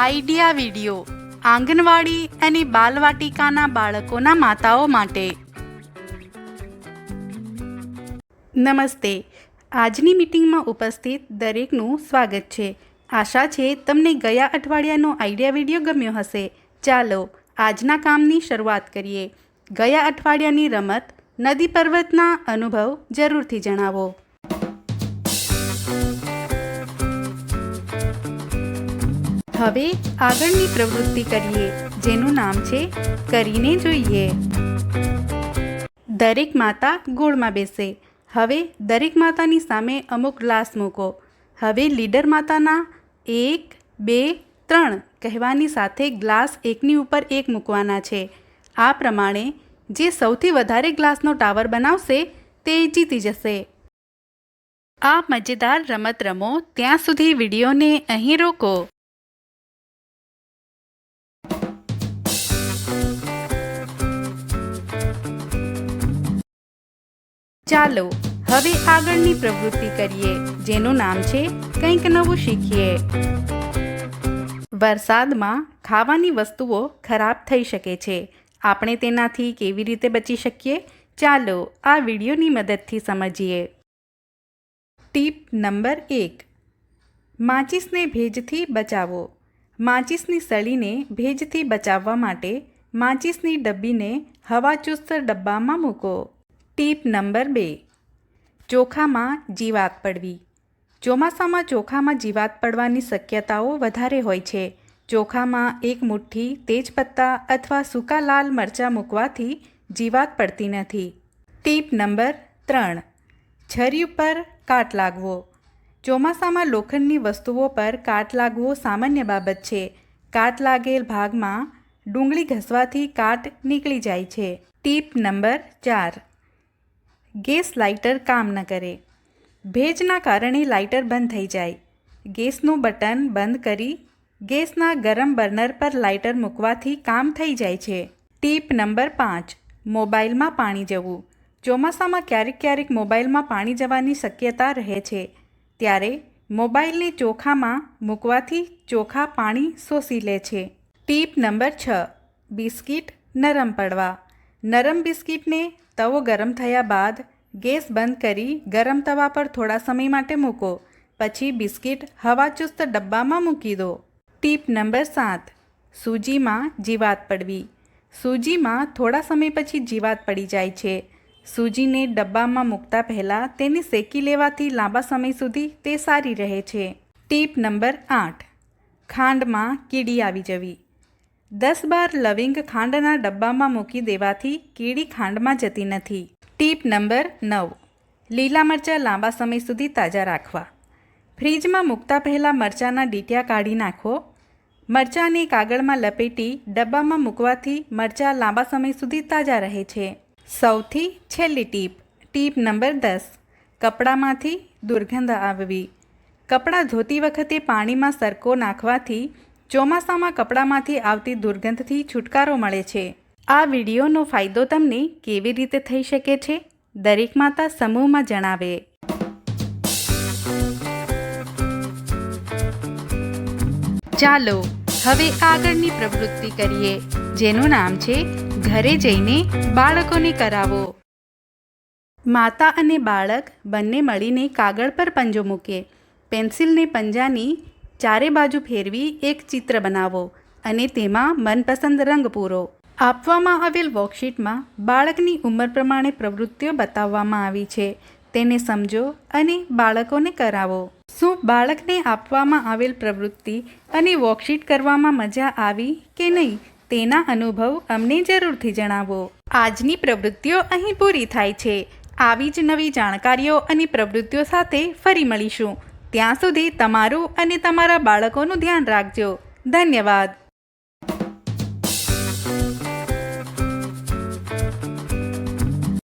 Idea video આંગણવાડી અને બાલવાટિકાના બાળકોના માતાઓ માટે. નમસ્તે. આજની મીટિંગમાં ઉપસ્થિત દરેકનું સ્વાગત છે. આશા છે તમને ગયા અઠવાડિયાનો આઈડિયા વીડિયો ગમ્યો હશે. ચાલો આજના કામની શરૂઆત કરીએ. ગયા અઠવાડિયાની રમત, નદી પર્વતના અનુભવ જરૂરથી જણાવો. હવે આગળની પ્રવૃત્તિ કરીએ, જેનું નામ છે કરીને જોઈએ. દરેક માતા ગોળમાં બેસે. હવે દરેક માતાની સામે અમુક ગ્લાસ મૂકો. હવે લીડર માતાના એક, બે, ત્રણ કહેવાની સાથે ગ્લાસ એકની ઉપર એક મૂકવાના છે. આ પ્રમાણે જે સૌથી વધારે ગ્લાસનો ટાવર બનાવશે, તે જીતી જશે. આ મજેદાર રમત રમો, ત્યાં સુધી વિડીયોને અહીં રોકો. ચાલો હવે આગળની પ્રવૃત્તિ કરીએ, જેનું નામ છે કંઈક નવું શીખીએ. વરસાદમાં ખાવાની વસ્તુઓ ખરાબ થઈ શકે છે. આપણે તેનાથી કેવી રીતે બચી શકીએ? ચાલો આ વિડીયોની મદદથી સમજીએ. ટીપ નંબર એક, માચિસને ભેજથી બચાવો. માચિસની સળીને ભેજથી બચાવવા માટે માચિસની ડબ્બીને હવાચુસ્ત ડબ્બામાં મૂકો. ટીપ નંબર બે. ચોખામાં જીવાત પડવી. ચોમાસામાં ચોખામાં જીવાત પડવાની શક્યતાઓ વધારે હોય છે. ચોખામાં એક મુઠ્ઠી તેજપત્તા અથવા સૂકા લાલ મરચાં મૂકવાથી જીવાત પડતી નથી. ટીપ નંબર ત્રણ. છરી ઉપર કાટ લાગવો. ચોમાસામાં લોખંડની વસ્તુઓ પર કાટ લાગવો સામાન્ય બાબત છે. કાટ લાગેલ ભાગમાં ડુંગળી ઘસવાથી કાટ નીકળી જાય છે. ટીપ નંબર ચાર. ગેસ લાઇટર કામ ન કરે. ભેજના કારણે લાઇટર બંધ થઈ જાય. ગેસનું બટન બંધ કરી ગેસના ગરમ બર્નર પર લાઇટર મૂકવાથી કામ થઈ જાય છે. ટીપ નંબર પાંચ મોબાઈલમાં પાણી જવું. ચોમાસામાં ક્યારેક ક્યારેક મોબાઈલમાં પાણી જવાની શક્યતા રહે છે. ત્યારે મોબાઈલને ચોખામાં મૂકવાથી ચોખા પાણી શોષી લે છે. ટીપ નંબર છ, બિસ્કિટ નરમ પડવા. નરમ બિસ્કિટને તવો ગરમ થયા બાદ ગેસ બંધ કરી ગરમ તવા પર થોડા સમય માટે મૂકો પછી બિસ્કિટ હવાચુસ્ત ડબ્બામાં મૂકી દો ટીપ નંબર સાત સૂજીમાં જીવાત પડવી સૂજીમાં થોડા સમય પછી જીવાત પડી જાય છે સૂજીને ડબ્બામાં મૂકતા પહેલાં તેને શેકી લેવાથી લાંબા સમય સુધી તે સારી રહે છે ટીપ નંબર આઠ ખાંડમાં કીડી આવી જવી દસ બાર લવિંગ ખાંડના ડબ્બામાં મૂકી દેવાથી કીડી ખાંડમાં જતી નથી. ટીપ નંબર નવ. લીલા મરચાં લાંબા સમય સુધી તાજા રાખવા. ફ્રીજમાં મૂકતા પહેલાં મરચાંના ડીટિયા કાઢી નાખો. મરચાંને કાગળમાં લપેટી ડબ્બામાં મૂકવાથી મરચાં લાંબા સમય સુધી તાજા રહે છે. સૌથી છેલ્લી ટીપ. ટીપ નંબર દસ. કપડામાંથી દુર્ગંધ આવવી. કપડાં ધોતી વખતે પાણીમાં સરકો નાખવાથી ચોમાસામાં કપડામાંથી આવતી દુર્ગંધથી છુટકારો મળે છે. આ વિડીયોનો ફાયદો તમને કેવી રીતે થઈ શકે છે? દરેક માતા સમૂહમાં જણાવે. ચાલો, હવે આગળની પ્રવૃત્તિ કરીએ, જેનું નામ છે ઘરે જઈને બાળકોને કરાવો. માતા અને બાળક બંને મળીને કાગળ પર પંજો મૂકે. પેન્સિલને પંજાની ચારે બાજુ ફેરવી એક ચિત્ર બનાવો અને તેમાં મનપસંદ રંગ પૂરો. આપવામાં આવેલ વર્કશીટમાં બાળકની ઉંમર પ્રમાણે પ્રવૃત્તિઓ બતાવવામાં આવી છે. તેને સમજો અને બાળકોને કરાવો. શું બાળકને આપવામાં આવેલ પ્રવૃત્તિ અને વર્કશીટ કરવામાં મજા આવી કે નહીં તેના અનુભવ અમને જરૂરથી જણાવો. આજની પ્રવૃત્તિઓ અહીં પૂરી થાય છે. આવી જ નવી જાણકારીઓ અને પ્રવૃત્તિઓ સાથે ફરી મળીશું. ત્યાં સુધી તમારું અને તમારા બાળકોનું ધ્યાન રાખજો. ધન્યવાદ.